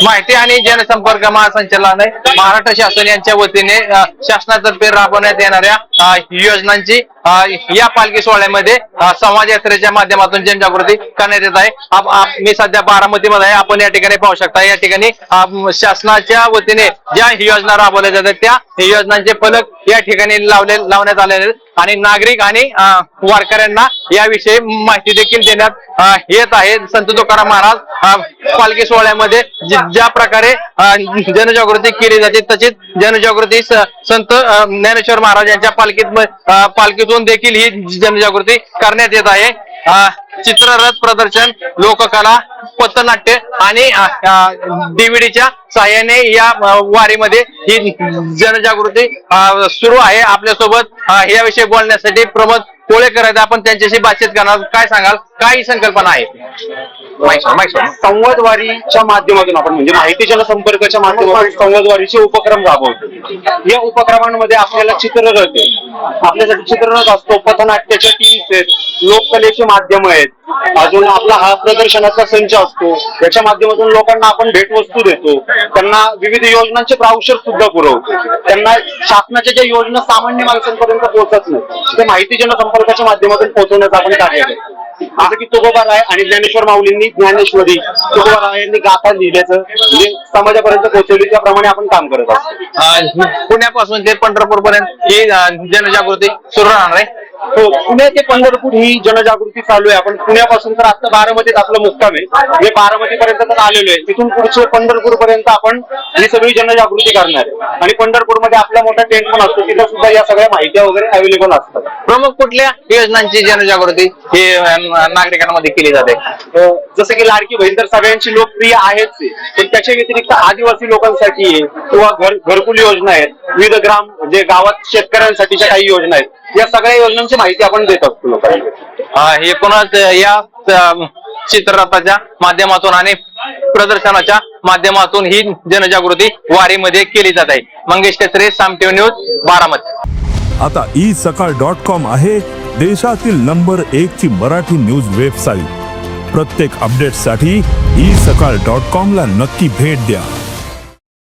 माहिती आणि जनसंपर्क महासंचालनालय महाराष्ट्र शासन यांच्या वतीने शासनातर्फे राबवण्यात येणाऱ्या योजनांची या पालखी सोहळ्यामध्ये समाज यात्रेच्या माध्यमातून जनजागृती करण्यात येत आहे. मी सध्या बारामतीमध्ये आहे. आपण या ठिकाणी पाहू शकता या ठिकाणी शासनाच्या वतीने ज्या योजना राबवल्या जातात त्या योजनांचे फलक या ठिकाणी लावले लावण्यात आलेले आहेत. आणि नागरिक आणि वारकऱ्यांना याविषयी माहिती देखील देण्यात येत आहे. संत तुकाराम महाराज पालखी सोहळ्यामध्ये ज्या प्रकारे जनजागृती केली जाते तशीच जनजागृती संत ज्ञानेश्वर महाराज यांच्या पालखीत पालखीतून पालखीतून देखील ही जनजागृती करण्यात येत आहे. चित्ररथ प्रदर्शन लोककला पथनाट्य आणि डीव्हीडीच्या सहाय्याने या वारीमध्ये ही जनजागृती सुरू आहे आपल्यासोबत. याविषयी बोलण्यासाठी प्रमोद कोळेकर आहेत. आपण त्यांच्याशी बातचीत करणार. काय सांगाल? काय ही संकल्पना आहे संवादवारीच्या संवाद वारीच्या माध्यमातून आपण म्हणजे माहिती जनसंपर्काच्या माध्यमातून संवादवारीचे उपक्रम राबवतो. या उपक्रमांमध्ये आपल्याला चित्ररथ आहे आपल्यासाठी चित्ररथ असतो पथनाट्याच्या टीम्स आहेत लोककलेचे माध्यम आहेत. अजून आपला हा प्रदर्शनाचा संच असतो. याच्या माध्यमातून लोकांना आपण भेटवस्तू देतो. त्यांना विविध योजनांचे प्रावशर सुद्धा पुरवतो. त्यांना शासनाच्या ज्या योजना सामान्य माणसांपर्यंत पोहोचत नाही ते माहिती जनसंपर्काच्या माध्यमातून पोहोचवण्याचं आपण कार्य करतो जसं की तुकोबा राय आणि ज्ञानेश्वर माऊलींनी ज्ञानेश्वरी तुकोबा राय यांनी गाथा लिहिल्याचं म्हणजे समाजापर्यंत पोहोचवली त्याप्रमाणे आपण काम करत असतो पुण्यापासून ते पंढरपूर पर्यंत ही जनजागृती सुरू राहणार आहे. हो पुणे ते पंढरपूर ही जनजागृती चालू आहे. आपण पुण्यापासून तर आता बारामतीत आपलं मुक्काम आहे. म्हणजे बारामती पर्यंत तर आलेलो आहे. तिथून पुढचे पंढरपूर पर्यंत आपण ही सगळी जनजागृती करणार आहे. आणि पंढरपूरमध्ये आपला मोठा टेंट पण असतो. तिथं सुद्धा या सगळ्या माहित्या वगैरे अवेलेबल असतात. प्रमुख कुठल्या योजनांची जनजागृती ही नागरिकांमध्ये केली जाते? अ, जसं की लाडकी बहीण तर सगळ्यांची लोकप्रिय आहेच आहे. पण त्याच्या व्यतिरिक्त आदिवासी लोकांसाठी किंवा घर घरकुल योजना आहेत. विविध ग्राम जे गावात शेतकऱ्यांसाठीच्या काही योजना आहेत या सगळ्या योजनांची माहिती आपण देत असतो लोकांना एकूणच या चित्ररथाच्या माध्यमातून आणि प्रदर्शनाच्या माध्यमातून ही जनजागृती वारीमध्ये केली जात आहे. मंगेश केसरे सामटेव न्यूज बारामती. आता ई सकाळ डॉट कॉम आहे देशातील नंबर एक ची मराठी न्यूज वेबसाईट. प्रत्येक अपडेटसाठी ई सकाळ डॉट कॉम ला नक्की भेट द्या.